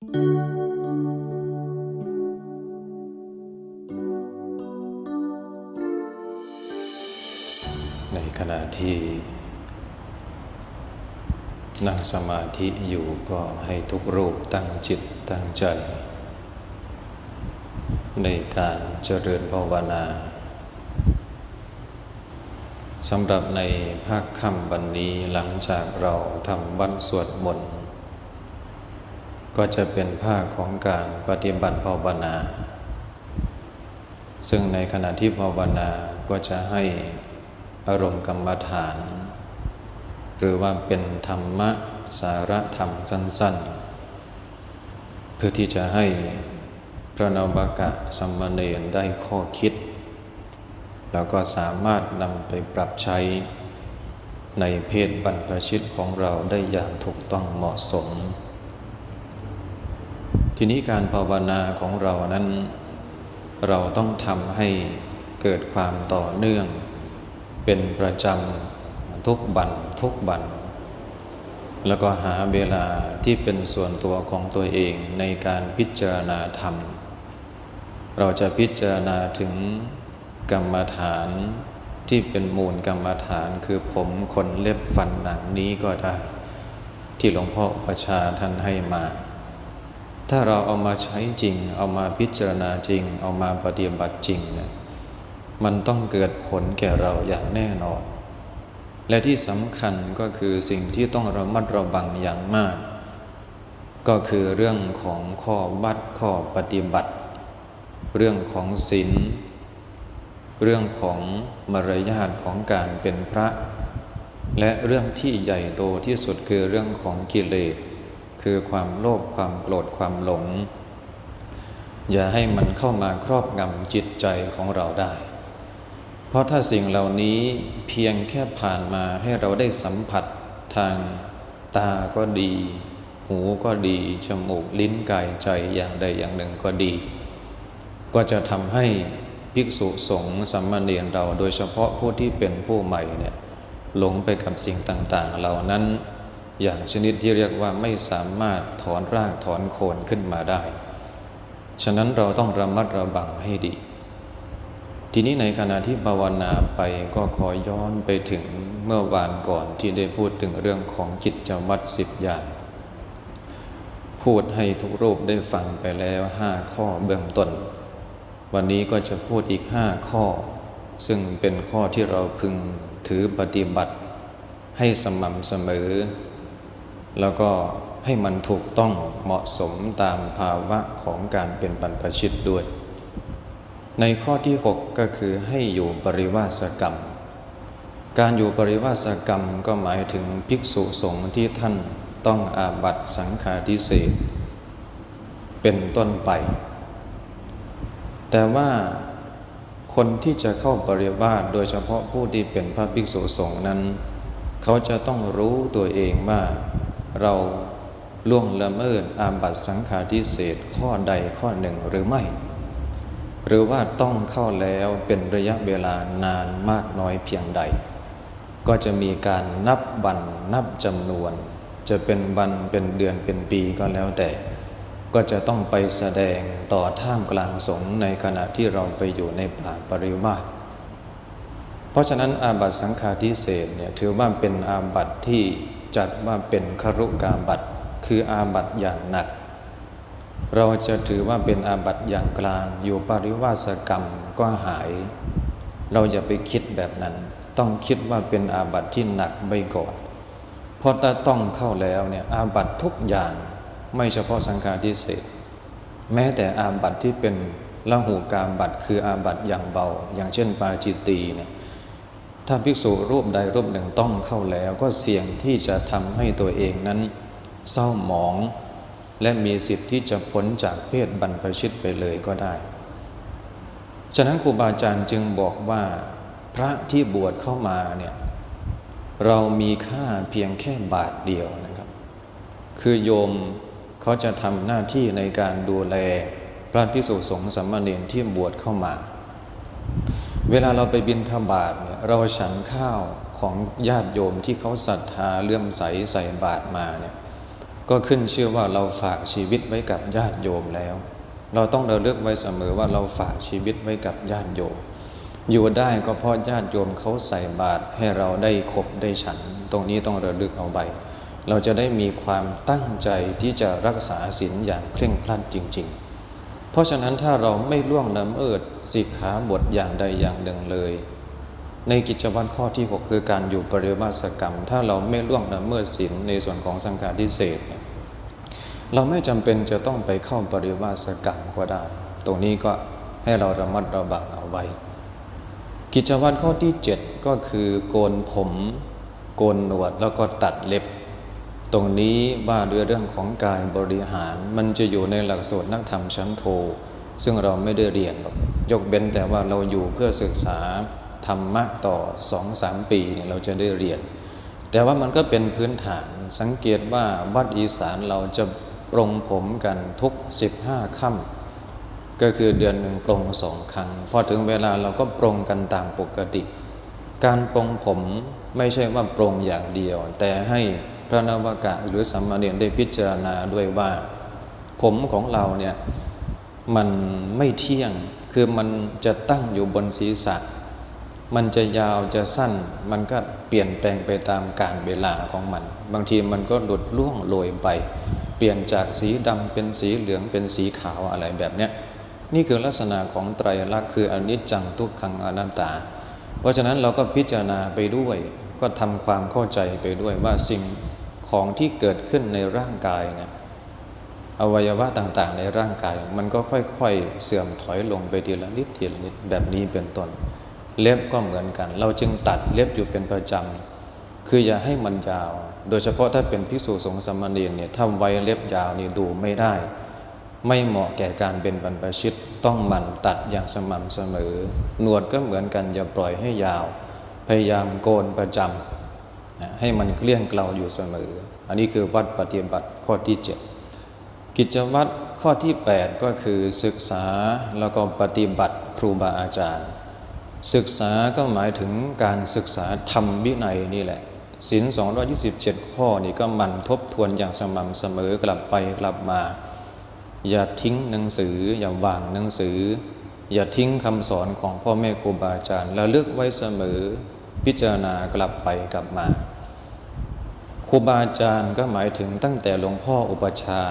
ในขณะที่ นั่งสมาธิอยู่ก็ให้ทุกรูปตั้งจิตตั้งใจ ในการเจริญภาวนาสำหรับในภาคค่ำวันนี้หลังจากเราทำวันสวดมนต์ ก็จะเป็นภาคของการปฏิบัติภาวนา ซึ่งในขณะที่ภาวนาก็จะให้อารมณ์กรรมฐาน หรือว่าเป็นธรรมะสาระธรรมสั้น ๆ เพื่อที่จะให้พระนวากะสัมมาเนรได้ข้อคิด แล้วก็สามารถนำไปปรับใช้ในเพศบรรพชิตของเราได้อย่างถูกต้องเหมาะสม ทีนี้การภาวนาของเรานั้น เราต้องทำให้เกิดความต่อเนื่อง เป็นประจำทุกบันทุกบัน แล้วก็หาเวลาที่เป็นส่วนตัวของตัวเองในการพิจารณาธรรม เราจะพิจารณาถึงกรรมฐานที่เป็นมูลกรรมฐานคือผมขนเล็บฟันหนังนี้ก็ได้ ที่หลวงพ่อประชาท่านให้มา ถ้าเราเอามาใช้จริง เอามาพิจารณาจริง เอามาปฏิบัติจริงเนี่ยมันต้องเกิดผลแก่เราอย่างแน่นอน และที่สำคัญก็คือสิ่งที่ต้องระมัดระวังอย่างมาก ก็คือเรื่องของข้อวัดข้อปฏิบัติ เรื่องของศีลเรื่องของมารยาทของการเป็นพระ และเรื่องที่ใหญ่โตที่สุดคือเรื่องของกิเลส คือความโลภความโกรธความหลง อย่าให้มันเข้ามาครอบงำจิตใจของเราได้ เพราะถ้าสิ่งเหล่านี้เพียงแค่ผ่านมาให้เราได้สัมผัสทางตาก็ดี หูก็ดี จมูกลิ้นกายใจอย่างใดอย่างหนึ่งก็ดี ก็จะทำให้ภิกษุสงฆ์สัมมาเนียนเราโดยเฉพาะผู้ที่เป็นผู้ใหม่เนี่ยหลงไปกับสิ่งต่าง ๆ เหล่านั้น อย่างชนิดที่เรียกว่าไม่สามารถถอนรากถอนโคนขึ้นมาได้ ฉะนั้นเราต้องระมัดระวังให้ดี ทีนี้ในขณะที่ภาวนาไปก็ขอย้อนไปถึงเมื่อวานก่อนที่ได้พูดถึงเรื่องของจิตจวัตสิบอย่างพูดให้ทุกรูปได้ฟังไปแล้วห้าข้อเบื้องต้น วันนี้ก็จะพูดอีกห้าข้อ ซึ่งเป็นข้อที่เราพึงถือปฏิบัติ ให้สม่ำเสมอ แล้วก็ให้มันถูกต้องเหมาะสมตามภาวะของการเป็นบรรพชิตด้วย ในข้อที่ 6 ก็คือให้อยู่ปริวาสกรรม การอยู่ปริวาสกรรมก็หมายถึงภิกษุสงฆ์ที่ท่านต้องอาบัตสังฆาทิเศษเป็นต้นไป แต่ว่าคนที่จะเข้าปริวาสโดยเฉพาะผู้ที่เป็นพระภิกษุสงฆ์นั้น เขาจะต้องรู้ตัวเองว่า เราล่วงละเมิดอาบัตสังฆาทิเศษข้อใดข้อหนึ่งหรือไม่ หรือว่าต้องเข้าแล้วเป็นระยะเวลานานมากน้อยเพียงใด ก็จะมีการนับวันนับจำนวน จะเป็นวันเป็นเดือนเป็นปีก็แล้วแต่ ก็จะต้องไปแสดงต่อท่ามกลางสงฆ์ในขณะที่เราไปอยู่ในป่าปริวาสเพราะฉะนั้นอาบัตสังฆาทิเศษเนี่ยถือว่าเป็นอาบัตที่ จัดว่าเป็นครุกาบัตคืออาบัตอย่างหนัก เราจะถือว่าเป็นอาบัตอย่างกลาง อยู่ปริวาสกรรมก็หาย เราอย่าไปคิดแบบนั้น ต้องคิดว่าเป็นอาบัตที่หนักไปก่อนเพราะถ้าต้องเข้าแล้วเนี่ยอาบัตทุกอย่างไม่เฉพาะสังฆาทิเศษแม้แต่อาบัตที่เป็นละหูกามบัตคืออาบัตอย่างเบา อย่างเช่นปาจิตตีเนี่ย ถ้าภิกษุรูปใดรูปหนึ่งต้องเข้าแล้ว ก็เสี่ยงที่จะทำให้ตัวเองนั้น เศร้าหมอง และมีสิทธิ์ที่จะพ้นจากเพศบรรพชิตไปเลยก็ได้ ฉะนั้นครูบาอาจารย์จึงบอกว่าพระที่บวชเข้ามาเนี่ยเรามีค่าเพียงแค่บาทเดียวนะครับ คือโยมเขาจะทำหน้าที่ในการดูแลพระภิกษุสงฆ์สัมมาเนรที่บวชเข้ามา เวลาเราไปบิณฑบาตเนี่ยเราฉันข้าวของญาติโยมที่เขาศรัทธาเลื่อมใสใส่บาตรมาเนี่ยก็ขึ้นชื่อว่าเราฝากชีวิตไว้กับญาติโยมแล้ว เราต้องเระลึกไว้เสมอว่าเราฝากชีวิตไว้กับญาติโยม อยู่ได้ก็เพราะญาติโยมเขาใส่บาตรให้เราได้ขบได้ฉัน ตรงนี้ต้องระลึกเอาไว้เราจะได้มีความตั้งใจที่จะรักษาศีลอย่างเคร่งครัดจริง ๆ เพราะฉะนั้นถ้าเราไม่ล่วงละเมิดสิกขาบทอย่างใดอย่างหนึ่งเลย ในกิจวัตรข้อที่ 6 คือการอยู่ปริวาสกรรม ถ้าเราไม่ล่วงละเมิดศีลในส่วนของสังฆาทิเศษเราไม่จำเป็นจะต้องไปเข้าปริวาสกรรมก็ได้ ตรงนี้ก็ให้เราระมัดระวังเอาไว้ กิจวัตรข้อที่ 7 ก็คือโกนผม โกนหนวดแล้วก็ตัดเล็บ ตรงนี้ว่าด้วยเรื่องของกายบริหารมันจะอยู่ในหลักสูตรนักธรรมชั้นโท ซึ่งเราไม่ได้เรียนหรอกยกเว้นแต่ว่าเราอยู่เพื่อศึกษาธรรมะต่อสองสามปีเนี่ยเราจะได้เรียน แต่ว่ามันก็เป็นพื้นฐานสังเกตว่าวัดอีสานเราจะปรงผมกันทุก 15ค่ำก็คือเดือนหนึ่งปรงสองครั้งพอถึงเวลาเราก็ปรงกันตามปกติ การปรงผมไม่ใช่ว่าปรงอย่างเดียว แต่ให้ พระนวากะหรือสัมมาเนียนได้พิจารณาด้วยว่า ผมของเราเนี่ยมันไม่เที่ยงคือมันจะตั้งอยู่บนศีรษะ มันจะยาวจะสั้น มันก็เปลี่ยนแปลงไปตามกาลเวลาของมัน บางทีมันก็หลุดล่วงโรยไป เปลี่ยนจากสีดำเป็นสีเหลืองเป็นสีขาวอะไรแบบเนี้ยนี่คือลักษณะของไตรลักษณ์คืออนิจจังทุกขังอนัตตา เพราะฉะนั้นเราก็พิจารณาไปด้วย ก็ทำความเข้าใจไปด้วยว่าสิ่ง ของที่เกิดขึ้นในร่างกายเนี่ยอวัยวะต่างๆ ในร่างกาย มันก็ค่อยๆ เสื่อมถอยลงไปทีละนิดทีละนิดแบบนี้เป็นต้น เล็บก็เหมือนกัน เราจึงตัดเล็บอยู่เป็นประจำคืออย่าให้มันยาว โดยเฉพาะถ้าเป็นภิกษุสงฆ์สมเณรเนี่ยถ้าไว้เล็บยาวนี่ดูไม่ได้ ไม่เหมาะแก่การเป็นบรรพชิตต้องหมั่นตัดอย่างสม่ำเสมอ หนวดก็เหมือนกันอย่าปล่อยให้ยาว พยายามโกนประจำ ให้มันเกลี้ยงเกลาอยู่เสมอ อันนี้คือวัดปฏิบัติข้อที่ 7 กิจวัตรข้อที่ 8 ก็คือศึกษาแล้วก็ปฏิบัติครูบาอาจารย์ ศึกษาก็หมายถึงการศึกษาธรรมวินัยนี่แหละศีล227 ข้อนี่ก็มันทบทวนอย่างสม่ำเสมอกลับไปกลับมา อย่าทิ้งหนังสือ อย่าวางหนังสือ อย่าทิ้งคำสอนของพ่อแม่ครูบาอาจารย์ และเลือกไว้เสมอพิจารณากลับไปกลับมา ครูบาอาจารย์ก็หมายถึงตั้งแต่หลวงพ่ออุปชา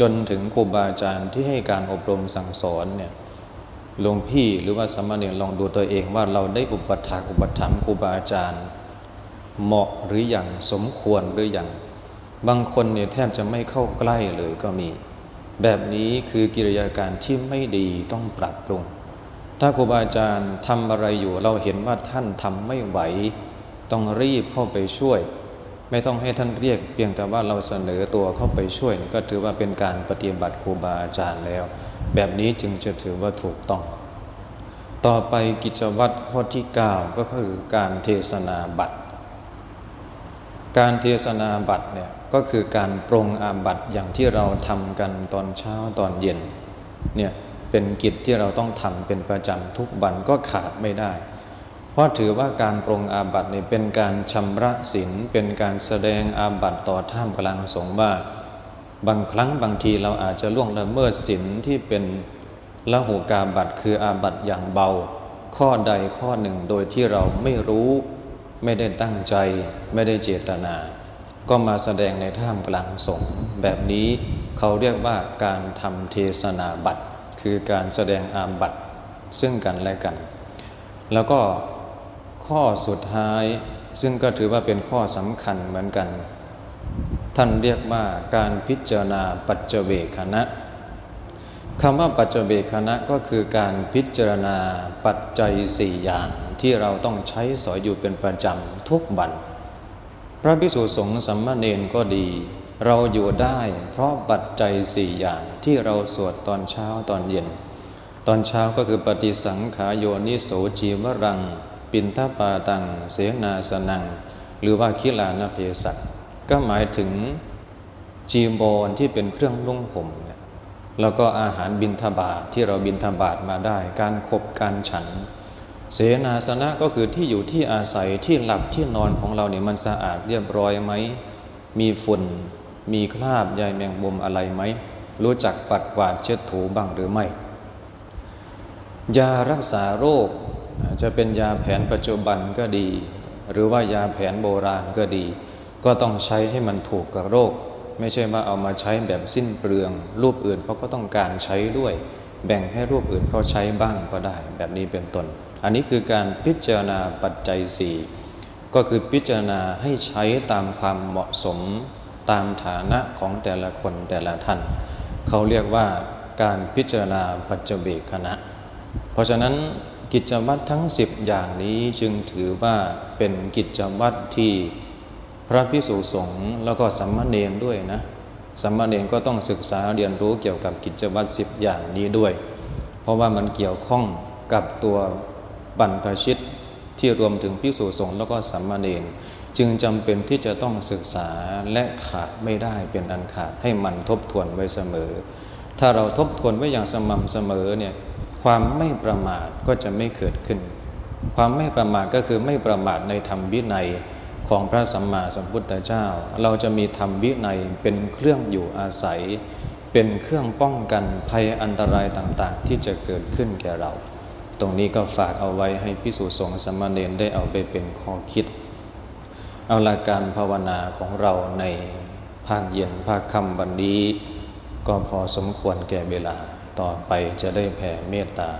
จนถึงครูบาอาจารย์ที่ให้การอบรมสั่งสอนเนี่ยหลวงพี่หรือว่าสมเณรลองดูตัวเองว่าเราได้อุปถากอุปถัมภ์ครูบาอาจารย์ เหมาะหรืออยังสมควรหรืออยังบางคนเนี่ยแทบจะไม่เข้าใกล้เลยก็มี แบบนี้คือกิริยาการที่ไม่ดีต้องปรับปรุง ถ้าครูบาอาจารย์ทำอะไรอยู่เราเห็นว่าท่านทำไม่ไหว ต้องรีบเข้าไปช่วย ไม่ต้องให้ท่านเรียกเพียงแต่ว่าเราเสนอตัวเข้าไปช่วยก็ถือว่าเป็นการปฏิบัติครูบาอาจารย์แล้ว แบบนี้จึงจะถือว่าถูกต้อง ต่อไปกิจวัตรข้อที่ 9 ก็คือการเทศนาบัตร การเทศนาบัตรเนี่ยก็คือการปรงอาบัตอย่างที่เราทำกันตอนเช้าตอนเย็นเนี่ยเป็นกิจที่เราต้องทำเป็นประจำทุกวันก็ขาดไม่ได้ เพราะถือว่าการปรงอาบัติเนี่ยเป็นการชำระศีลเป็นการแสดงอาบัติต่อท่ามกลางสงฆ์ว่า บางครั้งบางทีเราอาจจะล่วงละเมิดศีลที่เป็นละหูกาบัตคืออาบัติอย่างเบา ข้อใดข้อหนึ่งโดยที่เราไม่รู้ ไม่ได้ตั้งใจ ไม่ได้เจตนา ก็มาแสดงในท่ามกลางสงฆ์แบบนี้เขาเรียกว่าการทำเทศนาบัตรคือการแสดงอาบัตซึ่งกันและกัน แล้วก็ ข้อสุดท้าย ซึ่งก็ถือว่าเป็นข้อสำคัญเหมือนกัน ท่านเรียกว่าการพิจารณาปัจเจเวคณะคำว่าปัจเจเวคณะก็คือการพิจารณาปัจจัยสี่อย่างที่เราต้องใช้สอยอยู่เป็นประจำทุกวัน พระภิกษุสงฆ์สัมมาเนนก็ดี เราอยู่ได้เพราะปัจจัยสี่อย่างที่เราสวดตอนเช้าตอนเย็น ตอนเช้าก็คือปฏิสังขายโยนิโสจีวรัง ปินทปาตัง เสนาสนัง หรือว่าคิลานเพสัตก็หมายถึงจีบอลที่เป็นเครื่องนุ่งห่มเนี่ยแล้วก็อาหารบินทบาทที่เราบินทบาทมาได้ การขบการฉัน เสนาสนะก็คือที่อยู่ที่อาศัยที่หลับที่นอนของเราเนี่ยมันสะอาดเรียบร้อยไหม มีฝุ่น มีคราบใยแมงมุมอะไรไหม รู้จักปัดกวาดเช็ดถูบ้างหรือไม่ ยารักษาโรค จะเป็นยาแผนปัจจุบันก็ดี หรือว่ายาแผนโบราณก็ดี ก็ต้องใช้ให้มันถูกกับโรค ไม่ใช่ว่าเอามาใช้แบบสิ้นเปลือง รูปอื่นเขาก็ต้องการใช้ด้วย แบ่งให้รูปอื่นเขาใช้บ้างก็ได้ แบบนี้เป็นต้นอันนี้คือการพิจารณาปัจจัยสี่ก็คือพิจารณาให้ใช้ตามความเหมาะสมตามฐานะของแต่ละคนแต่ละท่าน เขาเรียกว่าการพิจารณาปัจจเบกคณะ เพราะฉะนั้น กิจวัตรทั้ง 10 อย่างนี้จึงถือว่าเป็นกิจวัตรที่พระพิสุสงฆ์แล้วก็สัมมาเนรด้วยนะสัมมาเนรก็ต้องศึกษาเรียนรู้เกี่ยวกับกิจวัตร10 อย่างนี้ด้วย เพราะว่ามันเกี่ยวข้องกับตัวบรรพชิตที่รวมถึงพิสุสงฆ์แล้วก็สัมมาเนรจึงจำเป็นที่จะต้องศึกษาและขาดไม่ได้เป็นอันขาดให้มันทบทวนไว้เสมอ ถ้าเราทบทวนไว้อย่างสม่ำเสมอเนี่ย ความไม่ประมาทก็จะไม่เกิดขึ้น ความไม่ประมาทก็คือไม่ประมาทในธรรมวินัยของพระสัมมาสัมพุทธเจ้า เราจะมีธรรมวินัยเป็นเครื่องอยู่อาศัย เป็นเครื่องป้องกันภัยอันตรายต่างๆ ที่จะเกิดขึ้นแก่เรา ตรงนี้ก็ฝากเอาไว้ให้พิสุสงฆ์สามเณรได้เอาไปเป็นข้อคิด เอาละการภาวนาของเราในภาคเย็นภาคค่ำวันนี้ ก็พอสมควรแก่เวลา ต่อไปจะได้แผ่เมตตา